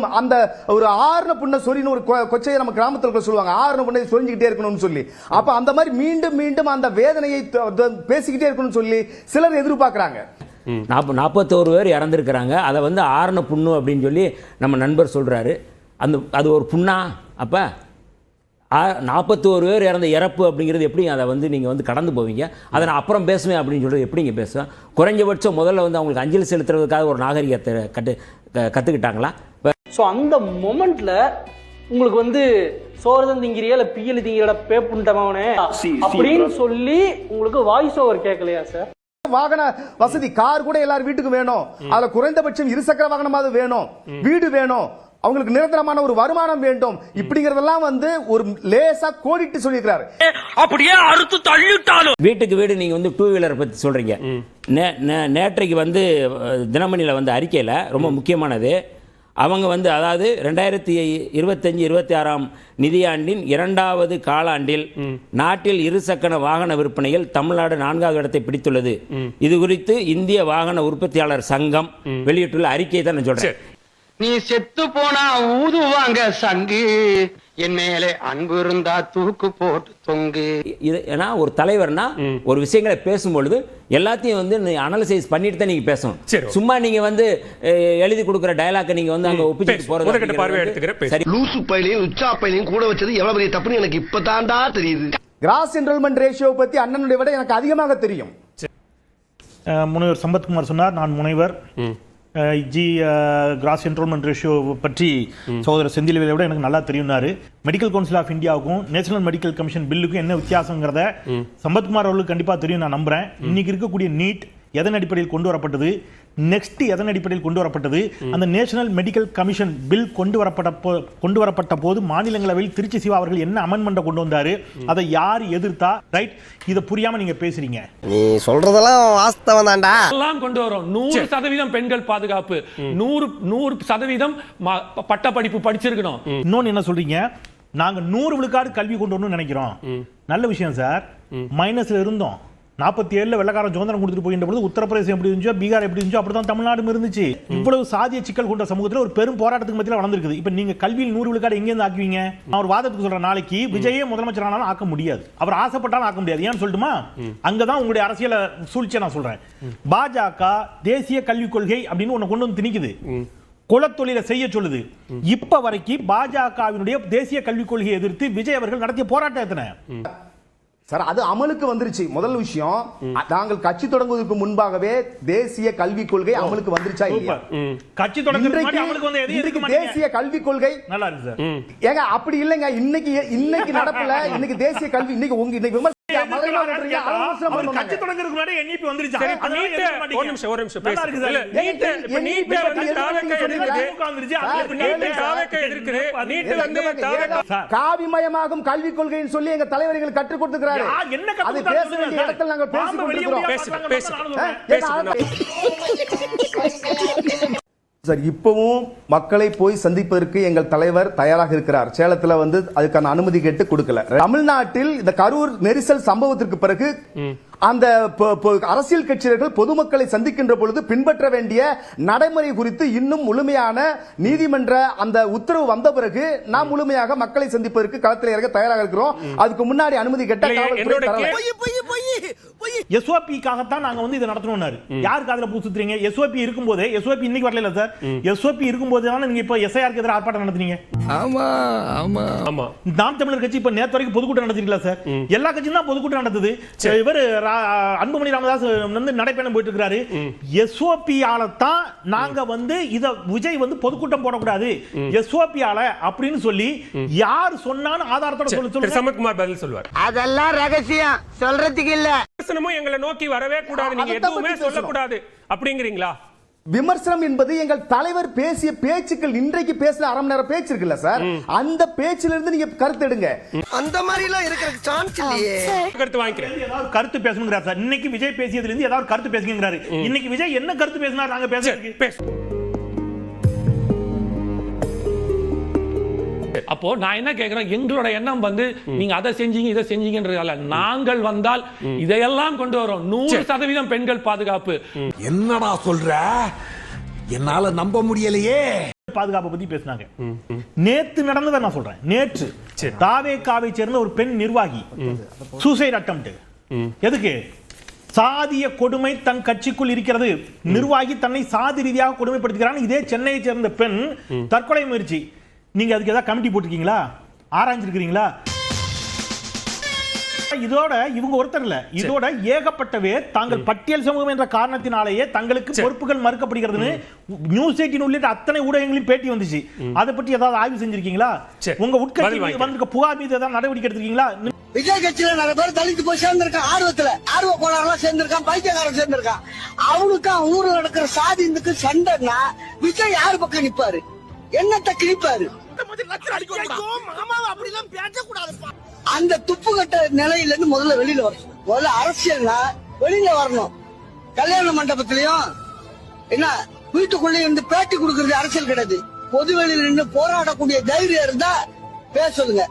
மீண்டும் அந்த ஒரு ஆறுன புண்ணை சொரின்னு ஒரு கொச்சையை நம்ம கிராமத்துல சொல்லுவாங்க. ஆறுன புண்ணை சொரிஞ்சுக்கிட்டே இருக்கணும்னு சொல்லி. அப்ப அந்த மாதிரி மீண்டும் மீண்டும் அந்த வேதனையை பேசிக்கிட்டே இருக்கணும்னு சொல்லி சிலர் எதிர்பார்க்குறாங்க. நாற்பத்தோரு பேர் இறந்துருக்கிறாங்க. அதை வந்து ஆறுன புண்ணு அப்படின்னு சொல்லி நம்ம நண்பர் சொல்கிறாரு அந்த அது ஒரு புண்ணா? அப்போ நாற்பத்தோரு பேர் இறந்த இறப்பு அப்படிங்கிறது எப்படி அதை வந்து நீங்கள் வந்து கடந்து போவீங்க? அதை நான் அப்புறம் பேசுவேன் அப்படின்னு சொல்லிட்டு எப்படிங்க பேசுவேன் குறைஞ்சபட்சம் முதல்ல வந்து அவங்களுக்கு அஞ்சலி செலுத்துறதுக்காக ஒரு நாகரிகத்தை கட்டு கற்றுக்கிட்டாங்களா இப்போ ஸோ அந்த மொமெண்ட்ல உங்களுக்கு வந்து சோறுதான் திங்கிறியா? இல்ல பியல் திங்கிற பேப்புண்டவனே அப்படின்னு சொல்லி உங்களுக்கு வாய்ஸ் ஓவர் கேட்கலையா சார் வாகன வசதி கார் கூட எல்லார் வீட்டுக்கு வேணும். அதுல குறைந்தபட்சம் இருசக்கர வாகனமாவது வேணும். வீடு வேணும். அவங்களுக்கு நிரந்தரமான ஒரு வருமானம் வேண்டும். இப்படிங்கறதெல்லாம் வந்து ஒரு லேசா கோடிட்டு சொல்லியிருக்கிறாரு. வீட்டுக்கு வீடு நீங்கள் வந்து டூ வீலரை நே நே- நேற்றைக்கு வந்து தினமணியில் வந்து அறிக்கையில் ரொம்ப முக்கியமானது. அவங்க வந்து அதாவது ரெண்டாயிரத்தி இருபத்தஞ்சி இருபத்தி ஆறாம் நிதியாண்டின் இரண்டாவது காலாண்டில் நாட்டில் இருசக்கர வாகன விற்பனையில் தமிழ்நாடு நான்காவது இடத்தை பிடித்துள்ளது. இது குறித்து இந்திய வாகன உற்பத்தியாளர் சங்கம் வெளியிட்டுள்ள அறிக்கையை தான் நான் சொல்றேன். நீ செத்து போனா ஊதுவாங்க சங்கு. என் மேலே அன்பு இருந்தா தூக்கு போட்டு தொங்கு. இது ஏன்னா ஒரு தலைவர்னா ஒரு விஷயங்களை பேசும்பொழுது எல்லாத்தையும் வந்து அனலைசைஸ் பண்ணிட்டு தான் நீங்க பேசணும். சரி. சும்மா நீங்க வந்து எழுதி கொடுக்குற டயலாக்கை நீங்க வந்து அங்க ஒப்பிச்சு பேசு. போறது பார்வை எடுத்துக்கிறேன். சரி. லூசு பையனையும் உச்சா பையனையும் கூட வச்சது எவ்வளவு பெரிய தப்புன்னு எனக்கு இப்பதான்டா தெரியுது. கிராஸ் என்ரோல்மெண்ட் ரேஷியோ பத்தி அண்ணனுடைய விட எனக்கு அதிகமாக தெரியும். முனைவர் சம்பத்குமார் சொன்னார் நான் முனைவர். ஜி கிராஸ் என்ரோல்மெண்ட் ரேஷியோ பற்றி சகோதரர் செந்தில்வேலை விட எனக்கு நல்லா தெரியும்னாரு. மெடிக்கல் கவுன்சில் ஆஃப் இந்தியாவுக்கும் நேஷனல் மெடிக்கல் கமிஷன் பில்லுக்கும் என்ன வித்தியாசங்கிறத சம்பத்குமார் அவர்களுக்கு கண்டிப்பா தெரியும் நான் நம்புறேன். இன்னைக்கு இருக்கக்கூடிய நீட் எதன் அடிப்படையில் கொண்டு வரப்பட்டது? நெக்ஸ்ட் எதன் அடிப்படையில் கொண்டு வரப்பட்டது? அந்த நேஷனல் மெடிக்கல் கமிஷன் பில் கொண்டு வரப்பட்ட போ- கொண்டு வரப்பட்ட போது மாநிலங்களவையில் திருச்சி சிவா அவர்கள் என்ன அமெண்ட்மெண்ட் கொண்டு வந்தாரு? அதை யார் எதிர்த்தா? ரைட் இதை புரியாம நீங்க பேசுறீங்க. நீ சொல்றதெல்லாம் வாஸ்தவம் தான்டா. எல்லாம் கொண்டு வரோம். நூறு சதவீதம் பெண்கள் பாதுகாப்பு. நூறு நூறு சதவீதம் பட்ட படிப்பு படிச்சிருக்கணும். இன்னொன்னு என்ன சொல்றீங்க? நாங்க நூறு விழுக்காடு கல்வி கொண்டு வரணும்னு நினைக்கிறோம். நல்ல விஷயம் சார். மைனஸ்ல இருந்தோம். நாற்பத்தி ஏழுல வெள்ளக்காரன் சுதந்திரம் கொடுத்துட்டு போகின்ற பொழுது உத்தரப்பிரதேசம் எப்படி இருந்துச்சோ பீகார் எப்படி இருந்துச்சோ அப்படிதான் தமிழ்நாடும் இருந்துச்சு. இவ்வளவு சாதிய சிக்கல் கொண்ட சமூகத்துல ஒரு பெரும் போராட்டத்துக்கு மத்தியில வளர்ந்துருக்குது. இப்ப நீங்க கல்வியில் நூறு விழுக்காடு எங்க இருந்து ஆக்குவீங்க? நான் ஒரு வாதத்துக்கு சொல்றேன். நாளைக்கு விஜயே முதலமைச்சர் ஆனாலும் ஆக்க முடியாது. அவர் ஆசைப்பட்டாலும் ஆக்க முடியாது. ஏன்னு சொல்லட்டுமா? அங்கதான் உங்களுடைய அரசியல சூழ்ச்சியை நான் சொல்றேன். பாஜக தேசிய கல்விக் கொள்கை அப்படின்னு ஒண்ணு கொண்டு வந்து திணிக்குது. குலத்தொழிலை செய்ய சொல்லுது. இப்ப வரைக்கும் பாஜகவினுடைய தேசிய கல்விக் கொள்கையை எதிர்த்து விஜய் அவர்கள் நடத்திய போராட்டம் எத்தனை? சார் அது அமலுக்கு வந்துருச்சு. முதல் விஷயம் நாங்கள் கட்சி தொடங்குவதற்கு முன்பாகவே தேசிய கல்விக் கொள்கை அமலுக்கு வந்துருச்சா இல்லையா. கட்சி தொடங்குறதுக்கு. தேசிய கல்விக் கொள்கை நல்லா இருக்கு சார். ஏங்க அப்படி இல்லைங்க. இன்னைக்கு இன்னைக்கு நடப்புல. இன்னைக்கு தேசிய கல்வி இன்னைக்கு உங்க இன்னைக்கு கட்சி. தொடங்குறதுக்கு முன்னாடி NEP வந்துருச்சா? ஒரு நிமிஷம், நிமிஷம் பேசு. இப்ப வந்து தாவேக்கா எதிர்க்குது. இப்ப தாவேக்கா எதிர்க்குது. வந்து தாவேக்கா. காவிமயமாகும் கல்விக் கொள்கைன்னு சொல்லி எங்க தலைவர் எங்களுக்கு கற்றுக் கொடுத்துக்கிறாரு என்ன அது பேச வேண்டிய. இடத்துல நாங்க பேசி பேசு, பார்க்கறாங்க, பேசு. சார் இப்பவும் மக்களை போய் சந்திப்பதற்கு எங்கள் தலைவர் தயாராக இருக்கிறார். சேலத்துல வந்து அதுக்கான அனுமதி கேட்டு கொடுக்கல. தமிழ்நாட்டில் இந்த கரூர் நெரிசல் சம்பவத்திற்கு பிறகு அந்த அரசியல் கட்சியர்கள் பொதுமக்களை சந்திக்கின்ற பொழுது பின்பற்ற வேண்டிய நடைமுறை குறித்து இன்னும் முழுமையான நீதிமன்ற அந்த உத்தரவு வந்த பிறகு நாம் முழுமையாக மக்களை சந்திப்பதற்கு களத்தில் இறங்க தயாராக இருக்கிறோம். அதுக்கு முன்னாடி அனுமதி கேட்ட SOP-க்காகத்தான் நாங்க வந்து இதை நடத்தணும்னாரு. யார் காதுல பூ சுத்துறீங்க? SOP இருக்கும்போதே SOP இன்னைக்கு வரல சார்? SOP இருக்கும்போது தானே நீங்க இப்ப எஸ்ஐஆருக்கு எதிராக ஆர்ப்பாட்டம் நடத்துனீங்க? ஆமா ஆமா. ஆமா. நாம் தமிழர் கட்சி இப்ப நேத்து வரைக்கும் பொதுக்கூட்டம் நடத்திருக்கீங்களா சார். எல்லா கட்சியும் தான் பொதுக்கூட்டம் நடத்துது. இவர் அன்புமணி ராமதாஸ் வந்து நடைப்பயணம் போயிட்டு இருக்காரு எஸ்ஓபி தான் நாங்க வந்து இத விஜய் வந்து பொதுக்கூட்டம் போடக்கூடாது. எஸ்ஓபி ஆல அப்படின்னு சொல்லி யார் சொன்னான்னு ஆதாரத்தோட சொல்ல சமத்குமார் பதில் சொல்வார் அதெல்லாம் ரகசியம். சொல்றதுக்கு இல்ல. விமர்சனமும் எங்களை நோக்கி வரவே கூடாது. நீங்க எதுவுமே. சொல்லக்கூடாது. அப்படிங்கிறீங்களா? விமர்சனம் என்பது எங்கள் தலைவர் பேசிய பேச்சுக்கள் இன்றைக்கு பேசின அரை மணி நேரம் பேச்சு இருக்குல்ல சார்? அந்த பேச்சிலிருந்து இருந்து நீங்க கருத்து எடுங்க. அந்த மாதிரி எல்லாம் இருக்கிறதுக்கு சான்ஸ் இல்லையே. கருத்து வாங்கிக்கிறேன். ஏதாவது கருத்து பேசணுங்கிறார் சார். இன்னைக்கு விஜய் பேசியதுல இருந்து ஏதாவது கருத்து பேசுங்கிறாரு இன்னைக்கு விஜய் என்ன கருத்து பேசினார்? நாங்க பேசு. அப்போ நான் என்ன கேக்குறேன்? எங்களோட எண்ணம் வந்து நீங்க அதை செஞ்சீங்க இதை செஞ்சீங்கன்றதால நாங்கள் வந்தால் இதையெல்லாம் கொண்டு வரோம். நூறு சதவீதம் பெண்கள் பாதுகாப்பு. என்னடா சொல்ற? என்னால நம்ப முடியலையே. பாதுகாப்பை பத்தி பேசினாங்க. நேத்து நடந்ததை நான் சொல்றேன். நேற்று தாவேகாவை சேர்ந்த ஒரு பெண் நிர்வாகி. Suicide attempt. எதுக்கு? சாதிய கொடுமை தன் கட்சிக்குள் இருக்கிறது. நிர்வாகி தன்னை சாதி ரீதியாக கொடுமைப்படுத்துகிறான். இதே சென்னையை சேர்ந்த பெண் தற்கொலை முயற்சி. நீங்க அதுக்கு ஏதாவது கமிட்டி போட்டிருக்கீங்களா? ஆராய்ஞ்சிருக்கிறீங்களா? இதோட இவங்க ஒருத்தர் இல்ல. இதோட ஏகப்பட்ட பேர் தாங்கள் பட்டியல் சமூகம் என்ற காரணத்தினாலேயே தங்களுக்கு பொறுப்புகள் மறுக்கப்படுகிறதுன்னு நியூஸ் எயிட்டின் உள்ளிட்ட அத்தனை ஊடகங்களின் பேட்டி வந்துச்சு. அதை பற்றி ஏதாவது ஆய்வு செஞ்சிருக்கீங்களா? சரி. உங்க உட்கட்சி. வந்திருக்க புகார் மீது ஏதாவது நடவடிக்கை எடுத்திருக்கீங்களா? விஜய் கட்சியில நிறைய பேர் தலித்து போய் சேர்ந்திருக்கான் ஆர்வத்துல. ஆர்வ கோளாறுலாம் சேர்ந்திருக்கான் பைத்தியக்காரன் சேர்ந்திருக்கான். அவனுக்கு அவன் ஊர்ல நடக்கிற சாதி இந்துக்கு சண்டைன்னா விஜய் யாரு பக்கம் நிப்பாரு? என்னத்த கிழிப்பாரு? அந்த துப்புக்கட்ட நிலையில இருந்து முதல்ல வெளியில வரணும் முதல்ல அரசியல்னா வெளியில வரணும். கல்யாண மண்டபத்திலயும் என்ன வீட்டுக்குள்ளே இருந்து பேட்டி கொடுக்கறது அரசியல் கிடையாது. பொது வெளியில நின்று போராடக்கூடிய தைரியம் இருந்தா பேச சொல்லுங்க.